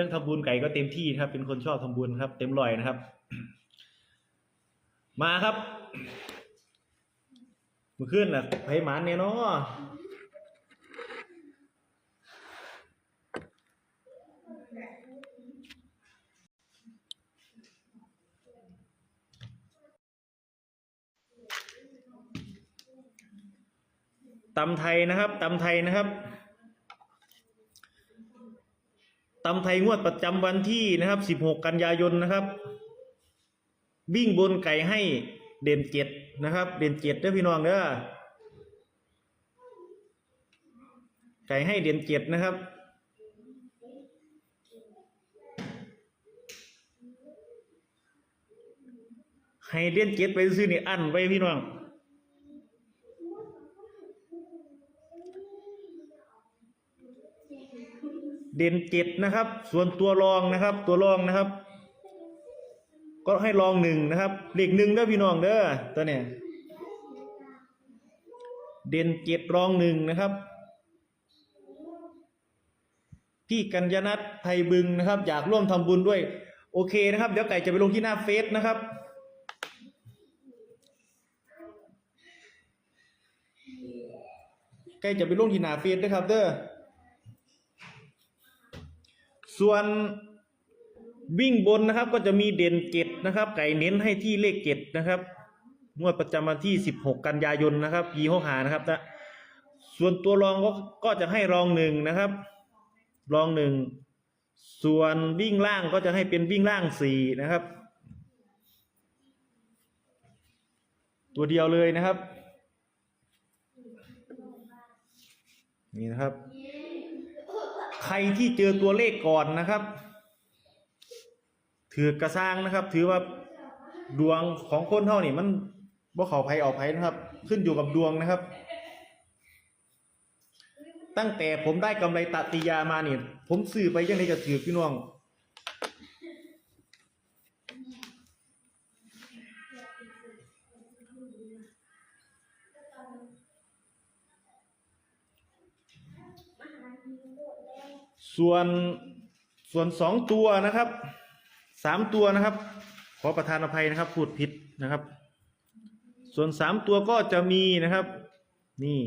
รื่องทำบุญไก่ก็เต็มที่ครับ เป็นคนชอบทำบุญครับ เต็มรอยนะครับ มาครับมื่อคืนน่ะไผหมานเนี่ยเนาะตำไทยนะครับตำไทยนะครับ ตำไทยงวดประจำวันที่นะครับ 16 กันยายนนะครับวิ่งบนไก่ให้เด่นเจ็ดนะครับ เด่นเจ็ดเด้อพี่น้องเด้อไก่ให้เด่นเจ็ดนะครับ ให้เด่นเจ็ดไปซื้อนี่อันไว้พี่น้อง เด่นเจ็ดนะครับ ส่วนตัวรองนะครับ ตัวรองนะครับ ก็ให้รองหนึ่งนะครับเลขหนึ่งเด้อพี่น้องเด้อตัวเนี้ยเด่นเจ็ดรองหนึ่งนะครับ พี่กัญญนัทไทยบึงนะครับ อยากร่วมทำบุญด้วย โอเคนะครับ เดี๋ยวไก่จะไปลงที่หน้าเฟซนะครับไก่จะไปลงที่หน้าเฟซนะครับเด้อ ส่วนวิ่งบนนะครับก็จะมีเด่นเจ็ดนะครับ ไก่เน้นให้ที่เลขเจ็ดนะครับงวดประจำวันที่สิบหกกันยายนนะครับปีหกหานะครับนะส่วนตัวรองก็ก็จะให้รองหนึ่งนะครับ รองหนึ่งส่วนวิ่งล่างก็จะให้เป็นวิ่งล่างสี่นะครับ ตัวเดียวเลยนะครับ นี่นะครับ ใครที่เจอตัวเลขก่อนนะครับ ถือกระซ้างนะครับ ถือว่าดวงของคนเท่านี่มันบ่เขาภัยออกภัยนะครับ ขึ้นอยู่กับดวงนะครับ ตั้งแต่ผมได้กำไรตติยามาเนี่ยผมซื้อไปยังไงก็ถือพี่น้อง ส่วนส่วนสองตัวนะครับสามตัวนะครับ ขอประทานอภัยนะครับพูดผิดนะครับ ส่วนสามตัวก็จะมีนะครับ นี่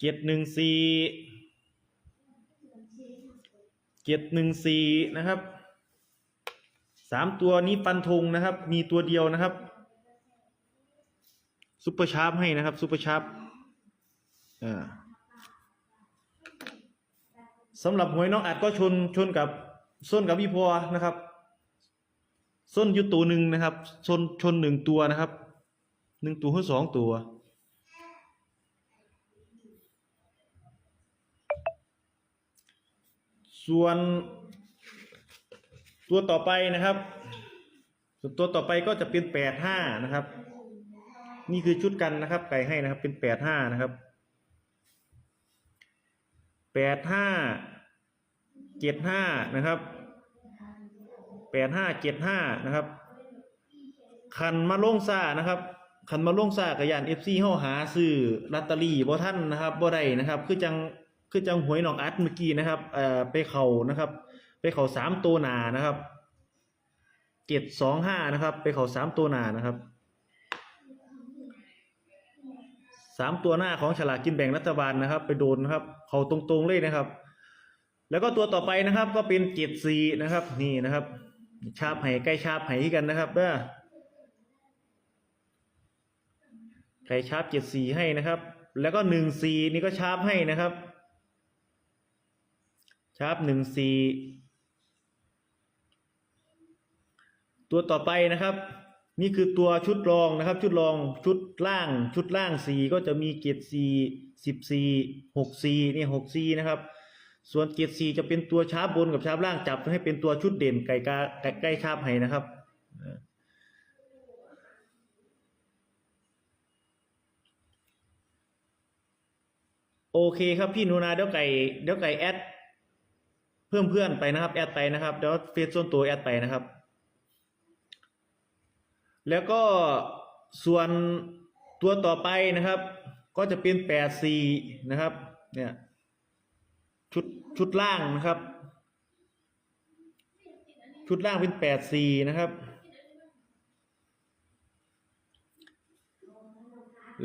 เจ็ดหนึ่งสี่เจ็ดหนึ่งสี่นะครับสามตัวนี้ฟันธงนะครับ มีตัวเดียวนะครับซุปเปอร์ชาร์ปให้นะครับซุปเปอร์ชาร์ปอ่า สำหรับหวยน้องอาจก็ชนชนกับส้นกับพี่พัวนะครับ ส้นอยู่ตัวหนึ่งนะครับชนชนหนึ่งตัวนะครับหนึ่งตัวหรือสองตัวส่วนตัวต่อไปนะครับส่วนตัวต่อไปก็จะเป็นแปดห้านะครับ นี่คือชุดกันนะครับ ไก่ให้นะครับ เป็นแปดห้านะครับ แปดห้าเจ็ดห้านะครับแปดห้าเจ็ดห้านะครับคันมาล่งซ่านะครับคันมาล่งซ่ากับยานเอฟซีห้าหาซื้อลอตเตอรี่บ่ท่านนะครับบ่ได้นะครับ คือจังคือจังหวยหนองอัดเมื่อกี้นะครับเอ่อไปเข่านะครับ ไปเข่าสามตัวหนานะครับเจ็ดสองห้านะครับ ไปเข่าสามตัวหนานะครับ สามตัวหน้าของฉลากกินแบ่งรัฐบาลนะครับ ไปโดนนะครับ เขาตรงๆเลยนะครับ แล้วก็ตัวต่อไปนะครับก็เป็นเจ็ดสีนะครับ นี่นะครับ ชาบไห่ใกล้ชาบไห่กันนะครับเด้อไก่ชาบเจ็ดสีให้นะครับ แล้วก็หนึ่งสีนี่ก็ชาบให้นะครับ ชาบหนึ่งสีตัวต่อไปนะครับ นี่คือตัวชุดรองนะครับ ชุดรองชุดล่าง ชุดล่างสีก็จะมีเกียรสีสิบสี่หกสี่นี่หกสี่นะครับ ส่วนเกียรสีจะเป็นตัวชาร์ปบนกับชาร์ปล่างจับให้เป็นตัวชุดเด่นไก่กาไก่ใกล้ชาร์ปให้นะครับโอเคครับพี่นูนาเดี๋ยวไก่เดี๋ยวไก่แอดเพิ่มเพื่อนไปนะครับ แอดไปนะครับเดี๋ยวเฟซส่วนตัวแอดไปนะครับ แล้วก็ส่วนตัวต่อไปนะครับ ก็จะเป็นแปดสี่นะครับ เนี่ย ชุดชุดล่างนะครับ ชุดล่างเป็นแปดสี่นะครับ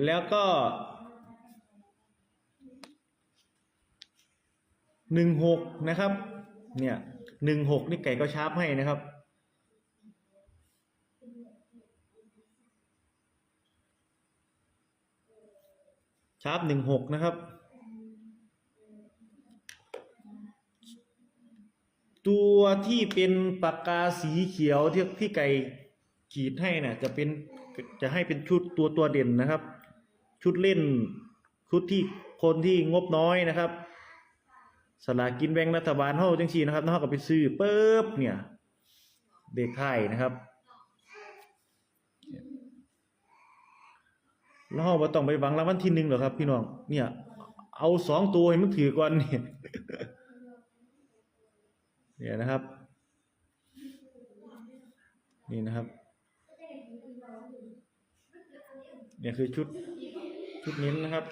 แล้วก็หนึ่งหกนะครับ เนี่ยหนึ่งหกนี่ไก่ก็ชาร์ปให้นะครับ ชาร์ปหนึ่งหกนะครับ ตัวที่เป็นปากกาสีเขียวที่พี่ไก่ขีดให้นี่ยจะเป็นจะให้เป็นชุดตัวตัวเด่นนะครับ ชุดเล่นชุดที่คนที่งบน้อยนะครับ สลากินแบ่งรัฐบาลเฮาจังซีนะครับเฮาก็ไปซื้อปึ๊บเนี่ยเด็กไทยนะครับ แล้วเฮาบ่ต้องไปหวังรางวัลที่หนึ่งหรอกครับ พี่น้อง เนี่ย เอาสองตัวให้มันถือก่อนเนี่ยเนี่ยนะครับ นี่นะครับ เนี่ยคือชุดชุดนิ้นนะครับ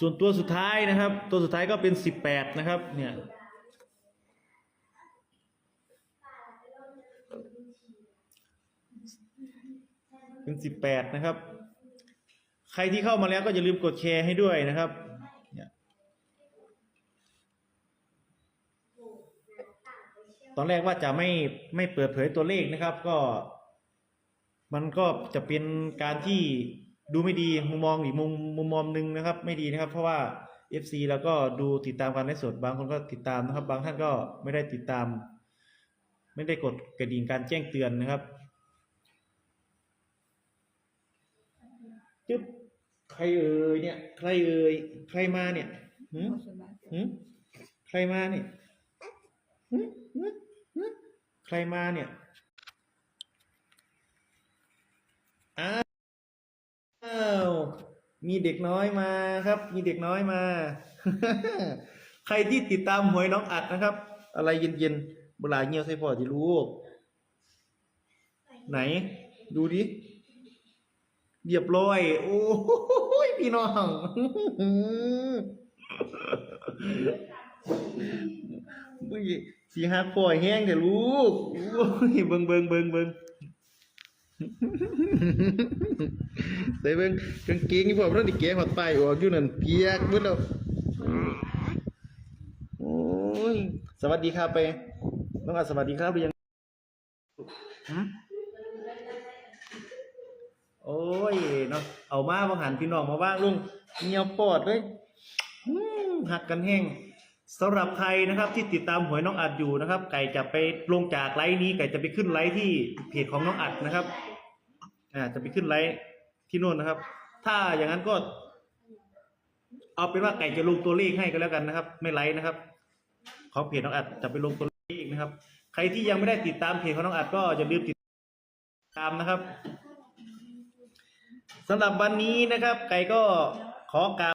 ส่วนตัวสุดท้ายนะครับ ตัวสุดท้ายก็เป็นสิบแปดนะครับ เนี่ย เป็นสิบแปดนะครับ ใครที่เข้ามาแล้วก็อย่าลืมกดแชร์ให้ด้วยนะครับตอนแรกว่าจะไม่ไม่เปิดเผยตัวเลขนะครับ ก็ มันก็จะเป็นการที่ดูไม่ดีมุมมองอีกมุมมุมมองหนึ่งนะครับ ไม่ดีนะครับ เพราะว่า FC แล้วก็ดูติดตามการไลฟ์สดบางคนก็ติดตามนะครับ บางท่านก็ไม่ได้ติดตาม ไม่ได้กดกระดิ่งการแจ้งเตือนนะครับ จึ๊บใครเอ่ยเนี่ย ใครเอ่ยใครมาเนี่ยหืมหืมใครมาเนี่ยหืมหืมหืมใครมาเนี่ยอ้าวมีเด็กน้อยมาครับ มีเด็กน้อยมา ใครที่ติดตามหวยน้องอัดนะครับ อะไรเย็นๆเวลาเงียวใส่พอจะรู้ ไหน ดูดิ เรียบร้อย โอ้ยพี่น้องมึงสีหักปล่อยแห้งเดี๋ยวลูกโอ้ยเบิงเบิงเบิงเบิงใส่เบิงกางเกงนี่พอมันนี่แกะหอดไปออกอยู่นั่นเปียกหมดแล้วโอ้ยสวัสดีครับไปน้องอัดสวัสดีครับหรือยังหืมโอ้ ยเนาะเอามาบางหันพี่น้องมาว่างลุงเงียวปอดเลยหักกันแห้งสำหรับใครนะครับที่ติดตามหวยน้องอัดอยู่นะครับ ไก่จะไปลงจากไลฟ์นี้ไก่จะไปขึ้นไลฟ์ที่เพจของน้องอัดนะครับอ่าจะไปขึ้นไลฟ์ที่นู่นนะครับ ถ้าอย่างนั้นก็ เอาเป็นว่าไก่จะลงตัวเลขให้ก็แล้วกันนะครับ ไม่ไลฟ์นะครับของเพจน้องอัดจะไปลงตัวเลขนะครับ ใครที่ยังไม่ได้ติดตามเพจของน้องอัดก็อย่าลืมติดตามนะครับ สำหรับวันนี้นะครับ ไก่ก็ขอกราบ